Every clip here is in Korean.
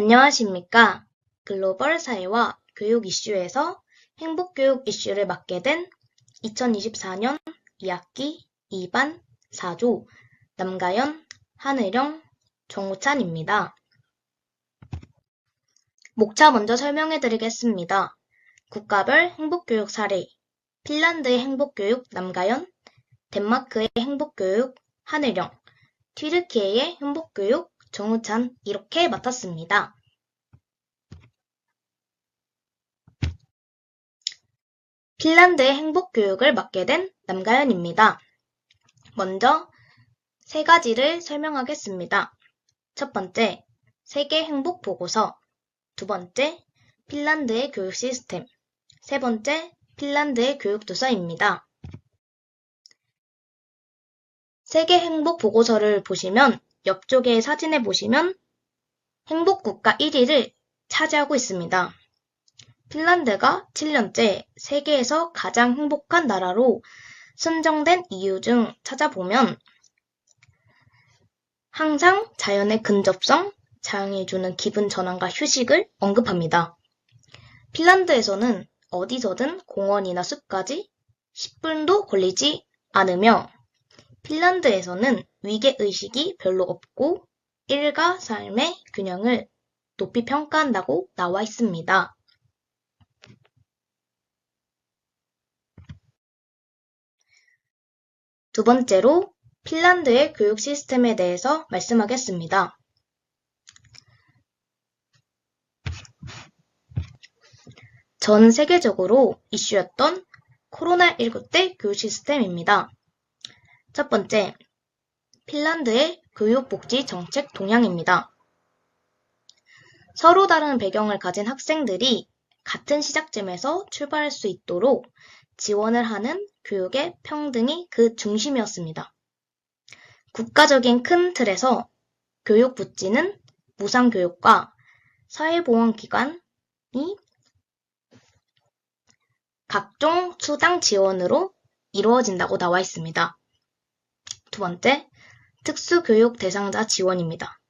안녕하십니까. 글로벌 사회와 교육 이슈에서 행복교육 이슈를 맡게 된 2024년 2학기 2반 4조 남가연, 한의령, 정우찬입니다. 목차 먼저 설명해 드리겠습니다. 국가별 행복교육 사례 핀란드의 행복교육 남가연, 덴마크의 행복교육 한의령, 튀르키예의 행복교육 정우찬 이렇게 맡았습니다. 핀란드의 행복 교육을 맡게 된 남가연입니다. 먼저 세 가지를 설명하겠습니다. 첫 번째, 세계 행복 보고서. 두 번째, 핀란드의 교육 시스템. 세 번째, 핀란드의 교육 도서입니다. 세계 행복 보고서를 보시면 옆쪽에 사진에 보시면 행복국가 1위를 차지하고 있습니다. 핀란드가 7년째 세계에서 가장 행복한 나라로 선정된 이유 중 찾아보면 항상 자연의 근접성, 자연이 주는 기분 전환과 휴식을 언급합니다. 핀란드에서는 어디서든 공원이나 숲까지 10분도 걸리지 않으며 핀란드에서는 위계의식이 별로 없고 일과 삶의 균형을 높이 평가한다고 나와 있습니다. 두 번째로 핀란드의 교육 시스템에 대해서 말씀하겠습니다. 전 세계적으로 이슈였던 코로나19 때 교육 시스템입니다. 첫 번째, 핀란드의 교육복지 정책 동향입니다. 서로 다른 배경을 가진 학생들이 같은 시작점에서 출발할 수 있도록 지원을 하는 교육의 평등이 그 중심이었습니다. 국가적인 큰 틀에서 교육 부지는 무상교육과 사회보험기관이 각종 수당 지원으로 이루어진다고 나와 있습니다. 두 번째, 특수교육 대상자 지원입니다.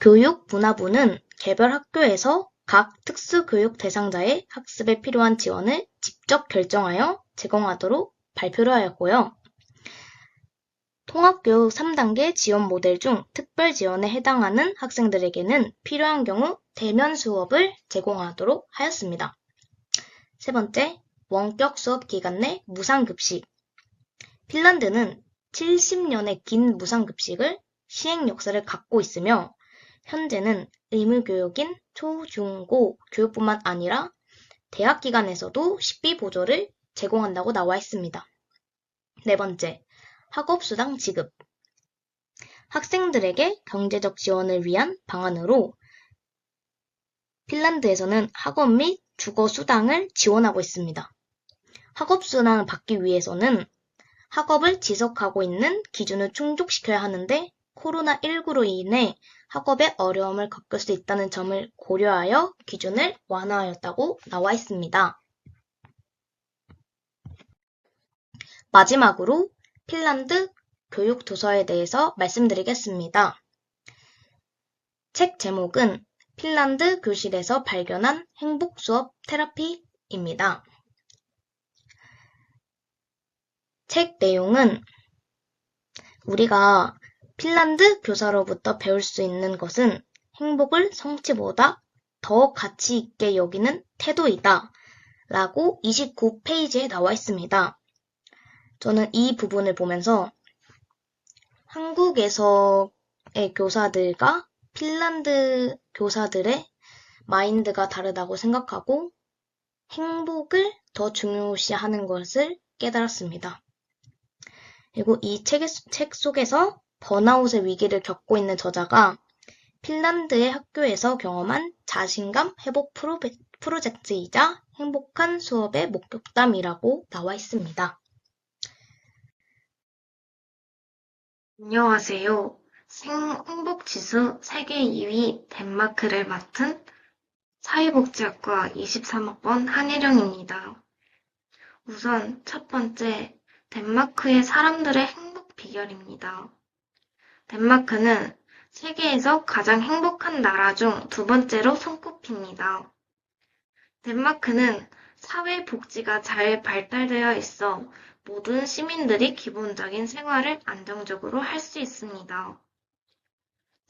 교육문화부는 개별 학교에서 각 특수교육 대상자의 학습에 필요한 지원을 직접 결정하여 제공하도록 발표를 하였고요. 통합교육 3단계 지원 모델 중 특별 지원에 해당하는 학생들에게는 필요한 경우 대면 수업을 제공하도록 하였습니다. 세 번째, 원격 수업 기간 내 무상급식. 핀란드는 70년의 긴 무상급식을 시행 역사를 갖고 있으며 현재는 의무교육인 초, 중, 고 교육뿐만 아니라 대학 기관에서도 식비 보조를 제공한다고 나와 있습니다. 네 번째, 학업수당 지급. 학생들에게 경제적 지원을 위한 방안으로 핀란드에서는 학업 및 주거 수당을 지원하고 있습니다. 학업 수당을 받기 위해서는 학업을 지속하고 있는 기준을 충족시켜야 하는데 코로나19로 인해 학업에 어려움을 겪을 수 있다는 점을 고려하여 기준을 완화하였다고 나와 있습니다. 마지막으로 핀란드 교육 도서에 대해서 말씀드리겠습니다. 책 제목은 핀란드 교실에서 발견한 행복 수업 테라피입니다. 책 내용은 우리가 핀란드 교사로부터 배울 수 있는 것은 행복을 성취보다 더 가치 있게 여기는 태도이다. 라고 29페이지에 나와 있습니다. 저는 이 부분을 보면서 한국에서의 교사들과 핀란드 교사들의 마인드가 다르다고 생각하고 행복을 더 중요시하는 것을 깨달았습니다. 그리고 이 책, 책 속에서 번아웃의 위기를 겪고 있는 저자가 핀란드의 학교에서 경험한 자신감 회복 프로젝트이자 행복한 수업의 목격담이라고 나와 있습니다. 안녕하세요. 행복지수 세계 2위 덴마크를 맡은 사회복지학과 23학번 한혜령입니다. 우선 첫 번째, 덴마크의 사람들의 행복 비결입니다. 덴마크는 세계에서 가장 행복한 나라 중 두 번째로 손꼽힙니다. 덴마크는 사회 복지가 잘 발달되어 있어 모든 시민들이 기본적인 생활을 안정적으로 할 수 있습니다.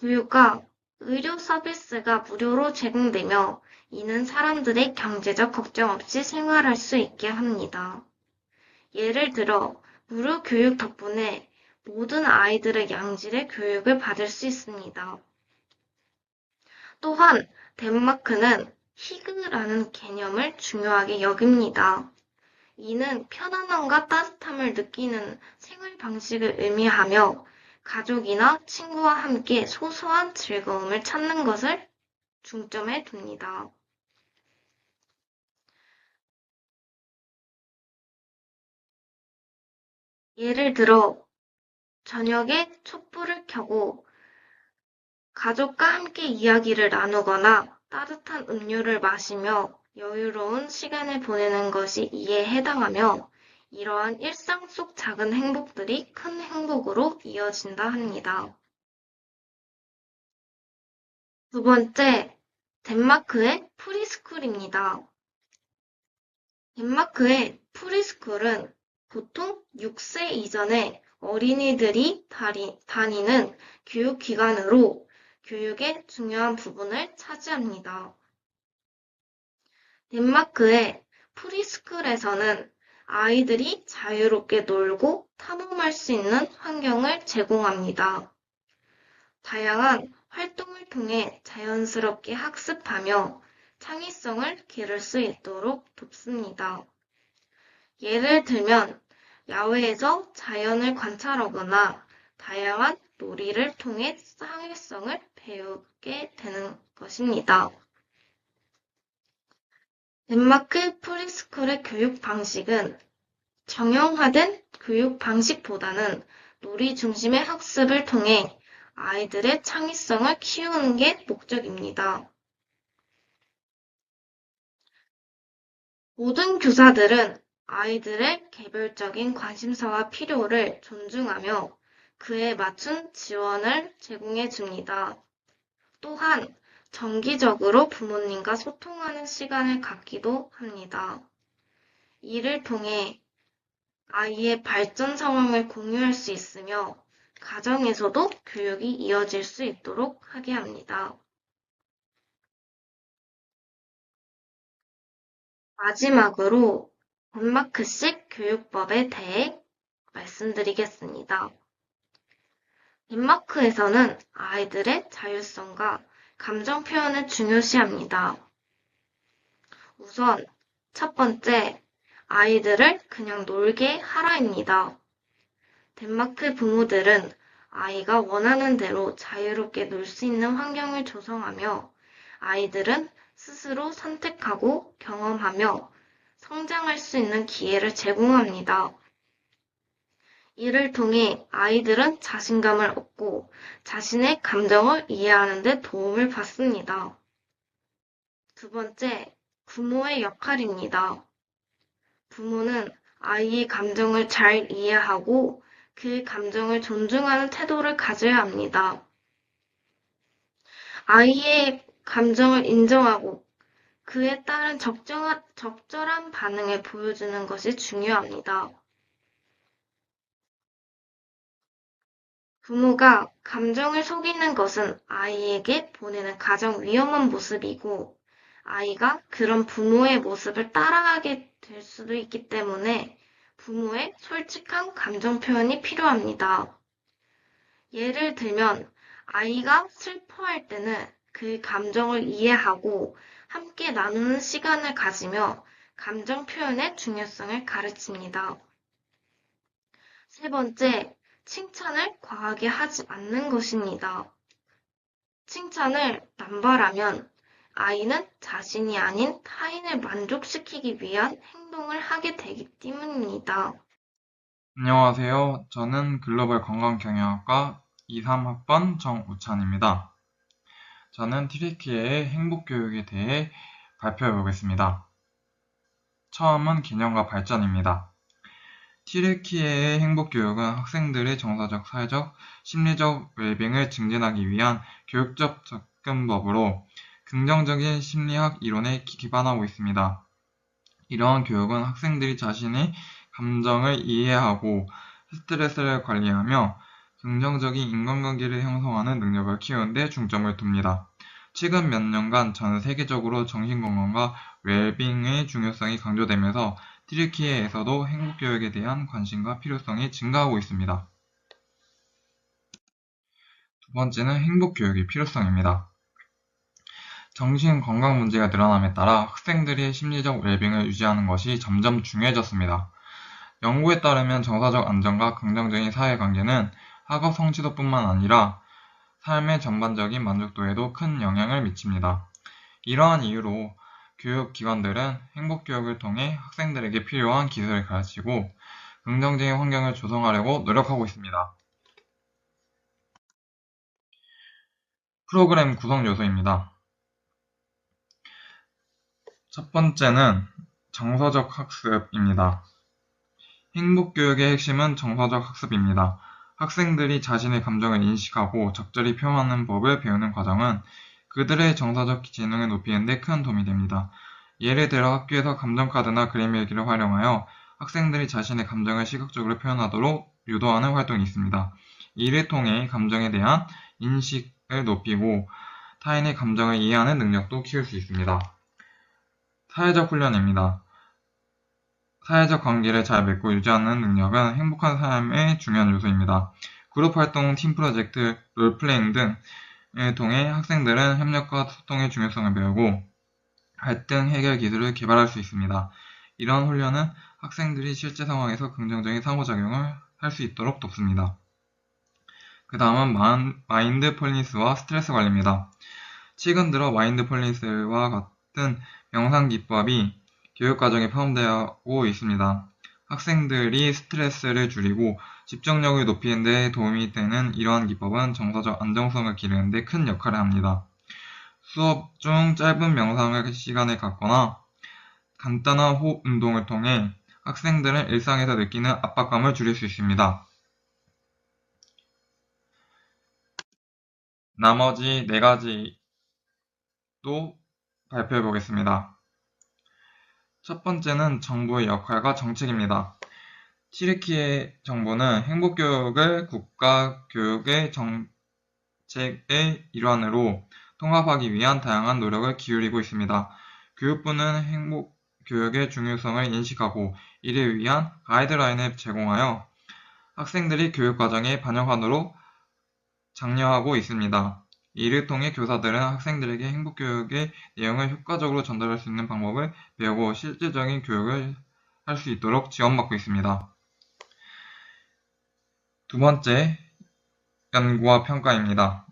교육과 의료 서비스가 무료로 제공되며 이는 사람들의 경제적 걱정 없이 생활할 수 있게 합니다. 예를 들어 무료 교육 덕분에 모든 아이들의 양질의 교육을 받을 수 있습니다. 또한 덴마크는 히그라는 개념을 중요하게 여깁니다. 이는 편안함과 따뜻함을 느끼는 생활 방식을 의미하며 가족이나 친구와 함께 소소한 즐거움을 찾는 것을 중점에 둡니다. 예를 들어, 저녁에 촛불을 켜고 가족과 함께 이야기를 나누거나 따뜻한 음료를 마시며 여유로운 시간을 보내는 것이 이에 해당하며 이러한 일상 속 작은 행복들이 큰 행복으로 이어진다 합니다. 두 번째, 덴마크의 프리스쿨입니다. 덴마크의 프리스쿨은 보통 6세 이전에 어린이들이 다니는 교육기관으로 교육의 중요한 부분을 차지합니다. 덴마크의 프리스쿨에서는 아이들이 자유롭게 놀고 탐험할 수 있는 환경을 제공합니다. 다양한 활동을 통해 자연스럽게 학습하며 창의성을 기를 수 있도록 돕습니다. 예를 들면 야외에서 자연을 관찰하거나 다양한 놀이를 통해 창의성을 배우게 되는 것입니다. 덴마크 프리스쿨의 교육 방식은 정형화된 교육 방식보다는 놀이 중심의 학습을 통해 아이들의 창의성을 키우는 게 목적입니다. 모든 교사들은 아이들의 개별적인 관심사와 필요를 존중하며 그에 맞춘 지원을 제공해 줍니다. 또한 정기적으로 부모님과 소통하는 시간을 갖기도 합니다. 이를 통해 아이의 발전 상황을 공유할 수 있으며 가정에서도 교육이 이어질 수 있도록 하게 합니다. 마지막으로 덴마크식 교육법에 대해 말씀드리겠습니다. 덴마크에서는 아이들의 자율성과 감정 표현을 중요시합니다. 우선 첫 번째, 아이들을 그냥 놀게 하라입니다. 덴마크 부모들은 아이가 원하는 대로 자유롭게 놀 수 있는 환경을 조성하며 아이들은 스스로 선택하고 경험하며 성장할 수 있는 기회를 제공합니다. 이를 통해 아이들은 자신감을 얻고 자신의 감정을 이해하는 데 도움을 받습니다. 두 번째, 부모의 역할입니다. 부모는 아이의 감정을 잘 이해하고 그 감정을 존중하는 태도를 가져야 합니다. 아이의 감정을 인정하고 그에 따른 적정한, 적절한 반응을 보여주는 것이 중요합니다. 부모가 감정을 속이는 것은 아이에게 보내는 가장 위험한 모습이고 아이가 그런 부모의 모습을 따라가게 될 수도 있기 때문에 부모의 솔직한 감정 표현이 필요합니다. 예를 들면 아이가 슬퍼할 때는 그 감정을 이해하고 함께 나누는 시간을 가지며 감정 표현의 중요성을 가르칩니다. 세 번째, 칭찬을 과하게 하지 않는 것입니다. 칭찬을 남발하면 아이는 자신이 아닌 타인을 만족시키기 위한 행동을 하게 되기 때문입니다. 안녕하세요. 저는 글로벌 관광경영학과 2, 3학번 정우찬입니다. 저는 티리키의 행복교육에 대해 발표해 보겠습니다. 처음은 개념과 발전입니다. 티르키예의 행복교육은 학생들의 정서적, 사회적, 심리적 웰빙을 증진하기 위한 교육적 접근법으로 긍정적인 심리학 이론에 기반하고 있습니다. 이러한 교육은 학생들이 자신의 감정을 이해하고 스트레스를 관리하며 긍정적인 인간관계를 형성하는 능력을 키우는 데 중점을 둡니다. 최근 몇 년간 전 세계적으로 정신건강과 웰빙의 중요성이 강조되면서 티르키예에서도 행복교육에 대한 관심과 필요성이 증가하고 있습니다. 두 번째는 행복교육의 필요성입니다. 정신건강 문제가 늘어남에 따라 학생들의 심리적 웰빙을 유지하는 것이 점점 중요해졌습니다. 연구에 따르면 정서적 안정과 긍정적인 사회관계는 학업 성취도뿐만 아니라 삶의 전반적인 만족도에도 큰 영향을 미칩니다. 이러한 이유로 교육기관들은 행복교육을 통해 학생들에게 필요한 기술을 가르치고 긍정적인 환경을 조성하려고 노력하고 있습니다. 프로그램 구성 요소입니다. 첫 번째는 정서적 학습입니다. 행복교육의 핵심은 정서적 학습입니다. 학생들이 자신의 감정을 인식하고 적절히 표현하는 법을 배우는 과정은 그들의 정서적 지능을 높이는 데 큰 도움이 됩니다. 예를 들어 학교에서 감정카드나 그림 일기를 활용하여 학생들이 자신의 감정을 시각적으로 표현하도록 유도하는 활동이 있습니다. 이를 통해 감정에 대한 인식을 높이고 타인의 감정을 이해하는 능력도 키울 수 있습니다. 사회적 훈련입니다. 사회적 관계를 잘 맺고 유지하는 능력은 행복한 삶의 중요한 요소입니다. 그룹 활동, 팀 프로젝트, 롤플레잉 등을 통해 학생들은 협력과 소통의 중요성을 배우고 갈등 해결 기술을 개발할 수 있습니다. 이러한 훈련은 학생들이 실제 상황에서 긍정적인 상호작용을 할 수 있도록 돕습니다. 그 다음은 마인드폴리스와 스트레스 관리입니다. 최근 들어 마인드폴리스와 같은 명상 기법이 교육과정에 포함되고 있습니다. 학생들이 스트레스를 줄이고 집중력을 높이는 데 도움이 되는 이러한 기법은 정서적 안정성을 기르는 데 큰 역할을 합니다. 수업 중 짧은 명상을 시간을 갖거나 간단한 호흡 운동을 통해 학생들은 일상에서 느끼는 압박감을 줄일 수 있습니다. 나머지 네 가지도 발표해 보겠습니다. 첫 번째는 정부의 역할과 정책입니다. 티르키의 정부는 행복교육을 국가교육의 정책의 일환으로 통합하기 위한 다양한 노력을 기울이고 있습니다. 교육부는 행복교육의 중요성을 인식하고 이를 위한 가이드라인을 제공하여 학생들이 교육과정에 반영하도록 장려하고 있습니다. 이를 통해 교사들은 학생들에게 행복교육의 내용을 효과적으로 전달할 수 있는 방법을 배우고 실질적인 교육을 할 수 있도록 지원받고 있습니다. 두 번째, 연구와 평가입니다.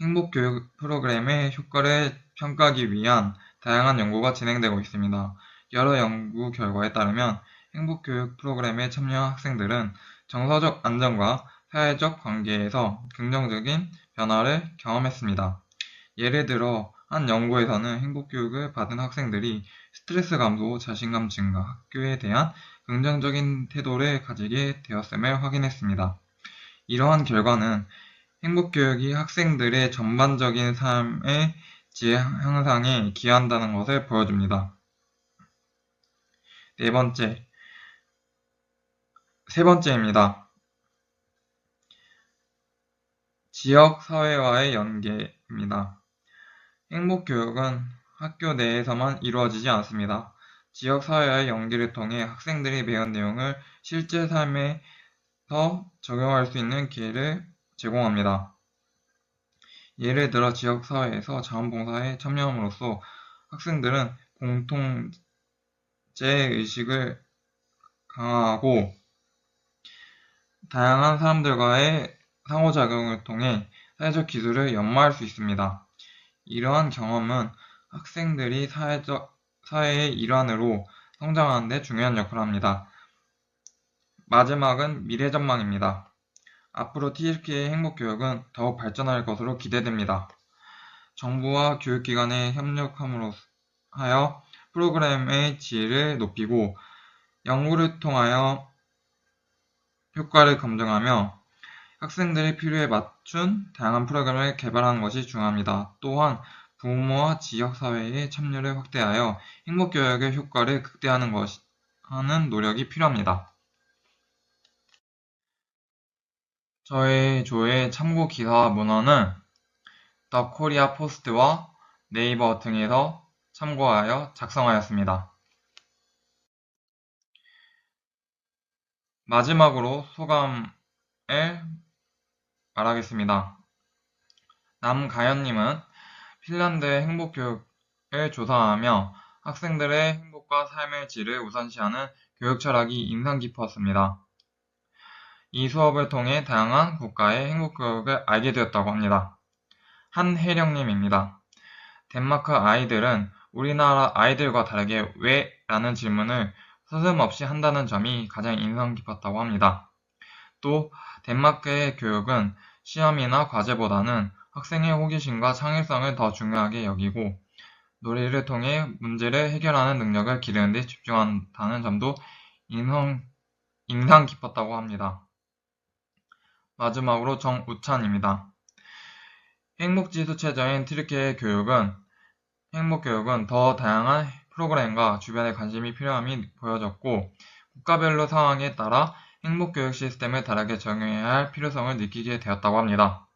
행복교육 프로그램의 효과를 평가하기 위한 다양한 연구가 진행되고 있습니다. 여러 연구 결과에 따르면 행복교육 프로그램에 참여한 학생들은 정서적 안정과 사회적 관계에서 긍정적인 변화를 경험했습니다. 예를 들어 한 연구에서는 행복교육을 받은 학생들이 스트레스 감소, 자신감 증가, 학교에 대한 긍정적인 태도를 가지게 되었음을 확인했습니다. 이러한 결과는 행복교육이 학생들의 전반적인 삶의 질 향상에 기여한다는 것을 보여줍니다. 네 번째, 세 번째입니다. 지역 사회와의 연계입니다. 행복 교육은 학교 내에서만 이루어지지 않습니다. 지역 사회와의 연계를 통해 학생들이 배운 내용을 실제 삶에서 적용할 수 있는 기회를 제공합니다. 예를 들어 지역 사회에서 자원봉사에 참여함으로써 학생들은 공통체 의식을 강화하고 다양한 사람들과의 상호작용을 통해 사회적 기술을 연마할 수 있습니다. 이러한 경험은 학생들이 사회적, 사회의 일환으로 성장하는 데 중요한 역할을 합니다. 마지막은 미래 전망입니다. 앞으로 TFK의 행복교육은 더욱 발전할 것으로 기대됩니다. 정부와 교육기관의 협력함으로 하여 프로그램의 질을 높이고 연구를 통하여 효과를 검증하며 학생들의 필요에 맞춘 다양한 프로그램을 개발하는 것이 중요합니다. 또한 부모와 지역사회의 참여를 확대하여 행복교육의 효과를 극대화하는 것, 하는 노력이 필요합니다. 저희 조의 참고 기사 문헌은 더 코리아 포스트와 네이버 등에서 참고하여 작성하였습니다. 마지막으로 소감을 말하겠습니다. 남가연님은 핀란드의 행복교육을 조사하며 학생들의 행복과 삶의 질을 우선시하는 교육 철학이 인상 깊었습니다. 이 수업을 통해 다양한 국가의 행복교육을 알게 되었다고 합니다. 한혜령님입니다. 덴마크 아이들은 우리나라 아이들과 다르게 왜? 라는 질문을 서슴없이 한다는 점이 가장 인상 깊었다고 합니다. 또 덴마크의 교육은 시험이나 과제보다는 학생의 호기심과 창의성을 더 중요하게 여기고 놀이를 통해 문제를 해결하는 능력을 기르는 데 집중한다는 점도 인상, 인상 깊었다고 합니다. 마지막으로 정우찬입니다. 행복지수 체제인 트리케의 교육은 행복교육은 더 다양한 프로그램과 주변의 관심이 필요함이 보여졌고 국가별로 상황에 따라 행복교육 시스템을 다르게 적용해야 할 필요성을 느끼게 되었다고 합니다.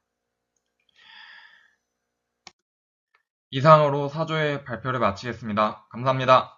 이상으로 사조의 발표를 마치겠습니다. 감사합니다.